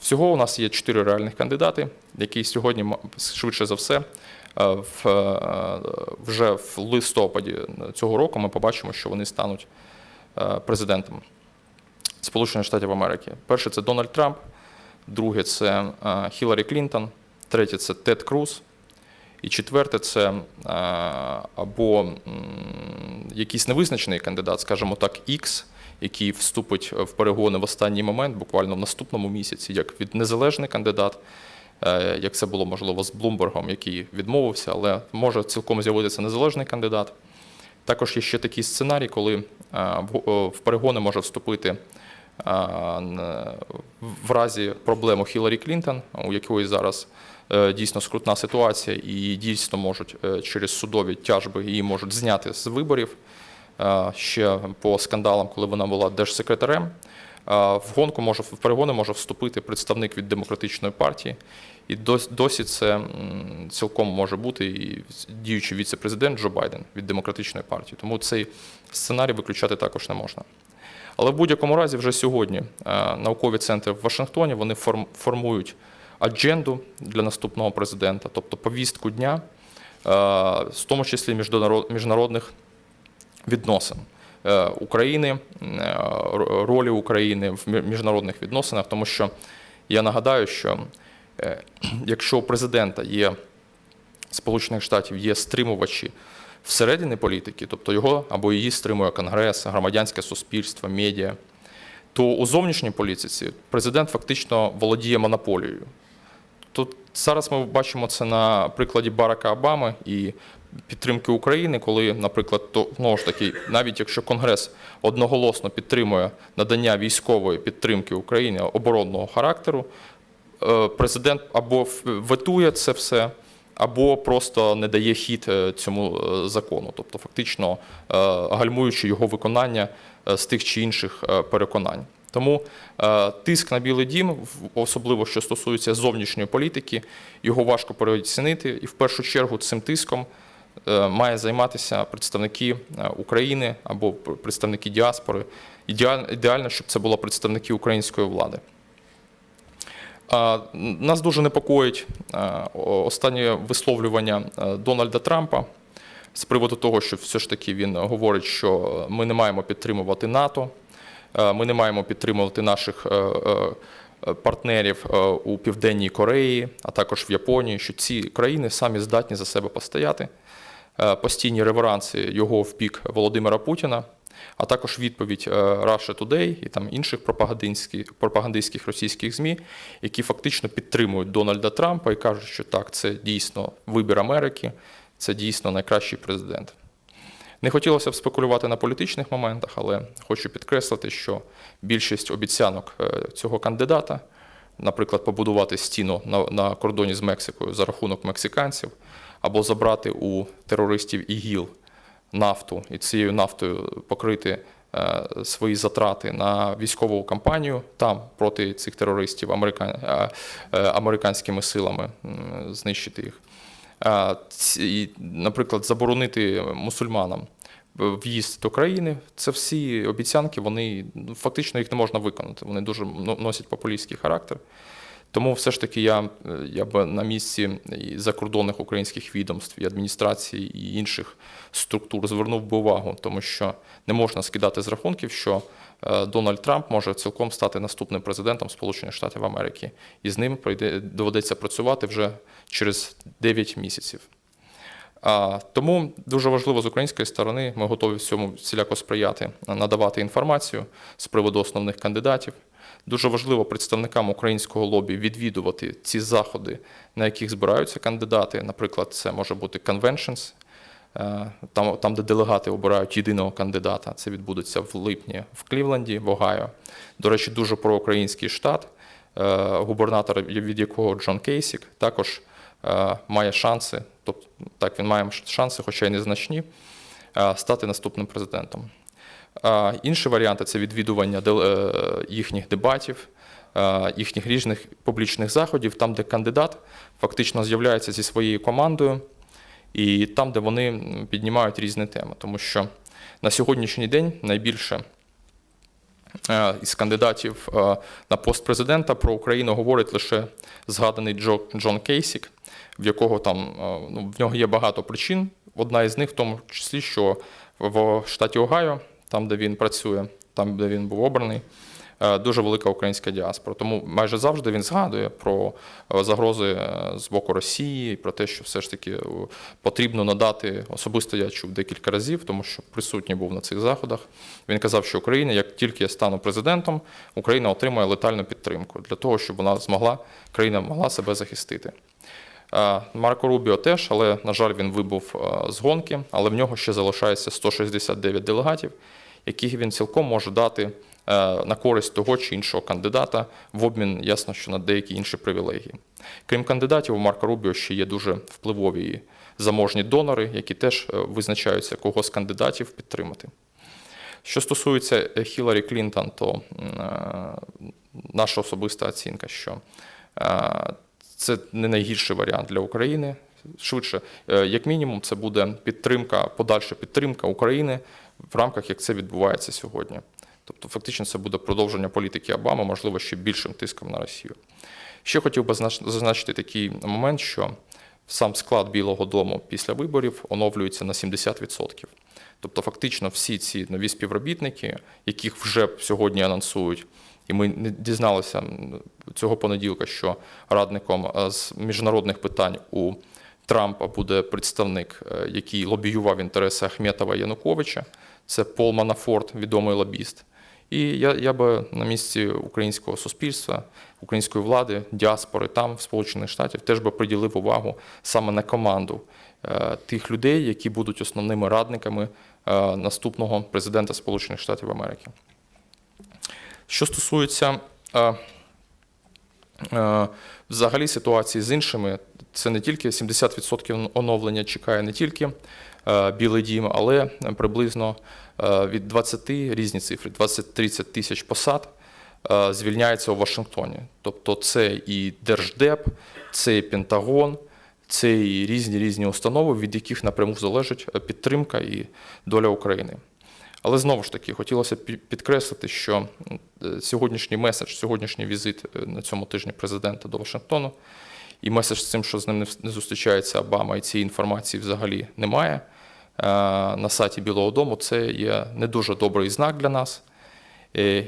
Всього у нас є чотири реальних кандидати, які сьогодні швидше за все. В, вже в листопаді цього року ми побачимо, що вони стануть президентом Сполучених Штатів Америки. Перший це Дональд Трамп, друге це Хіларі Клінтон, третє це Тед Круз, і четверте це або якийсь невизначений кандидат, скажімо так, X, який вступить в перегони в останній момент, буквально в наступному місяці, як від незалежний кандидат, е, як це було можливо з Блумбергом, який відмовився, але може цілком з'явитися незалежний кандидат. Також є ще такий сценарій, коли е, в- перегони може вступити е, в разі проблем у Хіларі Клінтон, у якої зараз е, дійсно скрутна ситуація, і дійсно можуть е, через судові тяжби її можуть зняти з виборів е, ще по скандалам, коли вона була держсекретарем. В гонку може в перегони може вступити представник від демократичної партії, і дос- досі це цілком може бути і діючий віце-президент Джо Байден від демократичної партії. Тому цей сценарій виключати також не можна. Але в будь-якому разі, вже сьогодні наукові центри в Вашингтоні вони форм- формують адженду для наступного президента, тобто повістку дня, в тому числі міжнарод- міжнародних відносин е, України, е, ролі України в міжнародних відносинах, тому що я нагадаю, що е, якщо у президента є Сполучених Штатів є стримувачі всередині політики, тобто його або її стримує Конгрес, громадянське суспільство, медіа, то у зовнішній політиці президент фактично володіє монополією. Тут зараз ми бачимо це на прикладі Барака Обами і підтримки України, коли, наприклад, то знову ж таки, навіть якщо Конгрес одноголосно підтримує надання військової підтримки Україні оборонного характеру, е, президент або ветує це все, або просто не дає хід е, цьому е, закону, тобто фактично гальмуючи його виконання з тих чи інших переконань. Тому е, тиск на Білий дім, особливо що стосується зовнішньої політики, його важко переоцінити, і в першу чергу цим тиском е, має займатися представники е, України або представники діаспори. Ідеально, щоб це були представники української влади. Нас дуже непокоїть останнє висловлювання Дональда Трампа з приводу того, що все ж таки він говорить, що ми не маємо підтримувати НАТО, ми не маємо підтримувати наших е, е, е, партнерів е, у Південній Кореї, а також в Японії, що ці країни самі здатні за себе постояти. Е, Постійні реверанси його в бік Володимира Путіна, а також відповідь е, Russia Today і там інших пропагандистських, пропагандистських російських ЗМІ, які фактично підтримують Дональда Трампа і кажуть, що так, це дійсно вибір Америки, це дійсно найкращий президент. Не хотілося б спекулювати на політичних моментах, але хочу підкреслити, що більшість обіцянок е, цього кандидата, наприклад, побудувати стіну на, на кордоні з Мексикою за рахунок мексиканців, або забрати у терористів ІГІЛ нафту і цією нафтою покрити е, свої затрати на військову кампанію там проти цих терористів е, американськими силами знищити їх. Е, Наприклад, заборонити мусульманам в'їзд до країни. Це всі обіцянки, вони ну, фактично їх не можна виконати. Вони дуже но- носять популістський характер. Тому все ж таки я, е, я б на місці закордонних українських відомств і адміністрації і інших структур звернув би увагу, тому що не можна скидати з рахунків, що Дональд Трамп може цілком стати наступним президентом Сполучених Штатів Америки, і з ним доведеться працювати вже через 9 місяців. Тому дуже важливо з української сторони, ми готові в цьому всіляко сприяти, надавати інформацію з приводу основних кандидатів. Дуже важливо представникам українського лобі відвідувати ці заходи, на яких збираються кандидати. Наприклад, це може бути е, там, там де делегати обирають єдиного кандидата. Це відбудеться в липні в Клівленді, в Огайо. До речі, дуже проукраїнський штат, е, губернатор, від якого Джон Кейсік, також е, має шанси, тобто так він має шанси, хоча й незначні, е, стати наступним президентом. Інші варіанти це відвідування е, їхніх дебатів, е, їхніх різних публічних заходів, там, де кандидат фактично з'являється зі своєю командою, і там, де вони піднімають різні теми. Тому що на сьогоднішній день найбільше е, із кандидатів е, на пост президента про Україну говорить лише згаданий Джо, Джон Кейсік, в якого там е, ну, в нього є багато причин. Одна із них в тому числі, що в штаті Огайо, там де він працює, там де він був обраний, дуже велика українська діаспора. Тому майже завжди він згадує про е, загрози е, з боку Росії, про те, що все ж таки е, потрібно надати особисто я чув декілька разів, тому що присутній був на цих заходах. Він казав, що Україна, як тільки я стану президентом, Україна отримає летальну підтримку для того, щоб вона змогла, країна могла себе захистити. Е, Марко Рубіо теж, але, на жаль, він вибув е, з гонки, але в нього ще залишається 169 делегатів, яких він цілком може дати е, на користь того чи іншого кандидата в обмін, ясно, що на деякі інші привілегії. Крім кандидатів, у Марка Рубіо ще є дуже впливові і заможні донори, які теж е, визначаються, кого з кандидатів підтримати. Що стосується е, Хіларі Клінтон, то е, наша особиста оцінка, що е, це не найгірший варіант для України. Швидше, е, як мінімум, це буде підтримка, подальша підтримка України в рамках, як це відбувається сьогодні. Тобто, фактично, це буде продовження політики Обами, можливо, ще більшим тиском на Росію. Ще хотів би знач- зазначити такий момент, що сам склад Білого Дому після виборів оновлюється на 70%. Тобто, фактично, всі ці нові співробітники, яких вже сьогодні анонсують, і ми не дізналися цього понеділка, що радником е, з міжнародних питань у Трампа буде представник, е, який лобіював інтереси Ахметова Януковича. Це Пол Манафорт, відомий лобіст. І я, я би на місці українського суспільства, української влади, діаспори там, в Сполучених Штатів, теж би приділив увагу саме на команду е, тих людей, які будуть основними радниками е, наступного президента Сполучених Штатів Америки. Що стосується е, взагалі ситуації з іншими, це не тільки 70% оновлення чекає не тільки е, Білий дім, але приблизно е, від 20 різні цифри, 20-30 тисяч посад е, звільняється у Вашингтоні. Тобто це і Держдеп, це і Пентагон, це і різні різні установи, від яких напряму залежить е, підтримка і доля України. Але знову ж таки хотілося б підкреслити, що е, сьогоднішній меседж, сьогоднішній візит е, на цьому тижні президента до Вашингтону, і меседж з цим, що з ним не зустрічається Обама, і цієї інформації взагалі немає е, на сайті Білого Дому, це є не дуже добрий знак для нас.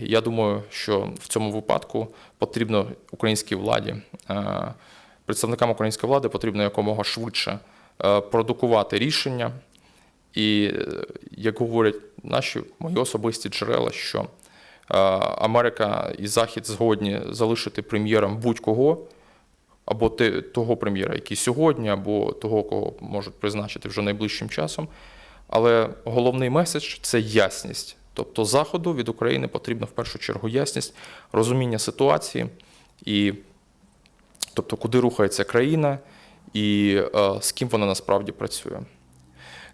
Я думаю, що в цьому випадку потрібно українській владі, представникам української влади потрібно якомога швидше продукувати рішення. І е, як говорять наші мої особисті джерела, що е, Америка і Захід згодні залишити прем'єром будь-кого, або того прем'єра, який сьогодні, або того, кого можуть призначити вже найближчим часом. Але головний меседж це ясність. Тобто Заходу від України потрібна в першу чергу ясність, розуміння ситуації, і тобто, куди рухається країна і е, з ким вона насправді працює.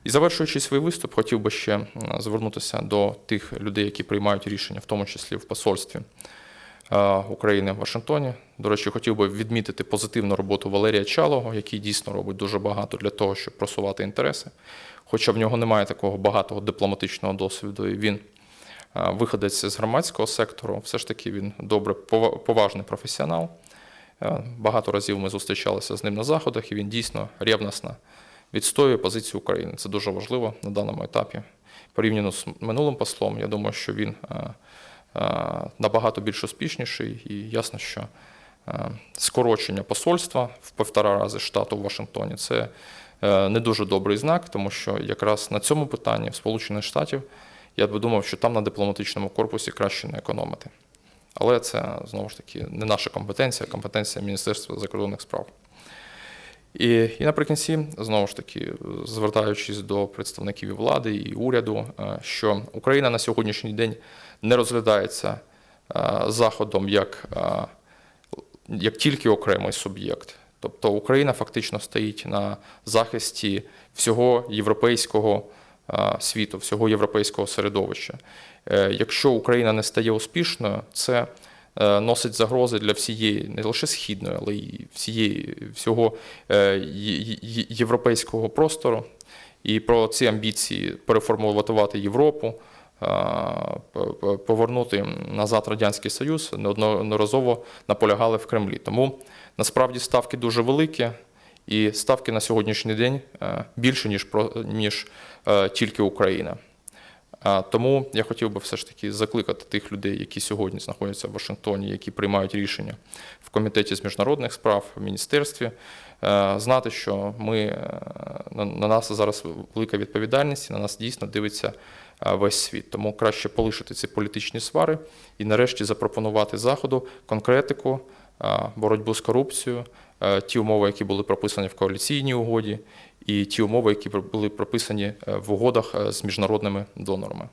І завершуючи свій виступ, хотів би ще звернутися до тих людей, які приймають рішення, в тому числі в посольстві е, України в Вашингтоні. До речі, хотів би відмітити позитивну роботу Валерія Чалого, який дійсно робить дуже багато для того, щоб просувати інтереси. Хоча в нього немає такого багатого дипломатичного досвіду, і він е, виходець з громадського сектору. Все ж таки він добре поважний професіонал. Е, Багато разів ми зустрічалися з ним на заходах, і він дійсно ревносно відстоює позицію України. Це дуже важливо на даному етапі. Порівняно з минулим послом, я думаю, що він е, е, набагато більш успішніший, і ясно, що е, скорочення посольства в півтора рази штату в Вашингтоні це не дуже добрий знак, тому що якраз на цьому питанні в Сполучених Штатів я би думав, що там на дипломатичному корпусі краще не економити. Але це знову ж таки не наша компетенція, компетенція Міністерства закордонних справ. І, і наприкінці, знову ж таки, звертаючись до представників влади і уряду, е, що Україна на сьогоднішній день не розглядається е, Заходом як, е, як тільки окремий суб'єкт. Тобто Україна фактично стоїть на захисті всього європейського світу, всього європейського середовища. Якщо Україна не стає успішною, це носить загрози для всієї, не лише східної, але й всієї всього е, європейського простору. І про ці амбіції переформатувати Європу, п- повернути назад Радянський Союз, неодноразово наполягали в Кремлі. Тому насправді ставки дуже великі, і ставки на сьогоднішній день е, більше, ніж, ніж е, тільки Україна. Тому я хотів би все ж таки закликати тих людей, які сьогодні знаходяться в Вашингтоні, які приймають рішення в комітеті з міжнародних справ, в міністерстві, е, знати, що ми е, на на нас зараз велика відповідальність, і на нас дійсно дивиться е, весь світ. Тому краще полишити ці політичні свари і нарешті запропонувати заходу конкретику, боротьбу з корупцією, ті умови, які були прописані в коаліційній угоді, і ті умови, які були прописані е, в угодах е, з міжнародними донорами.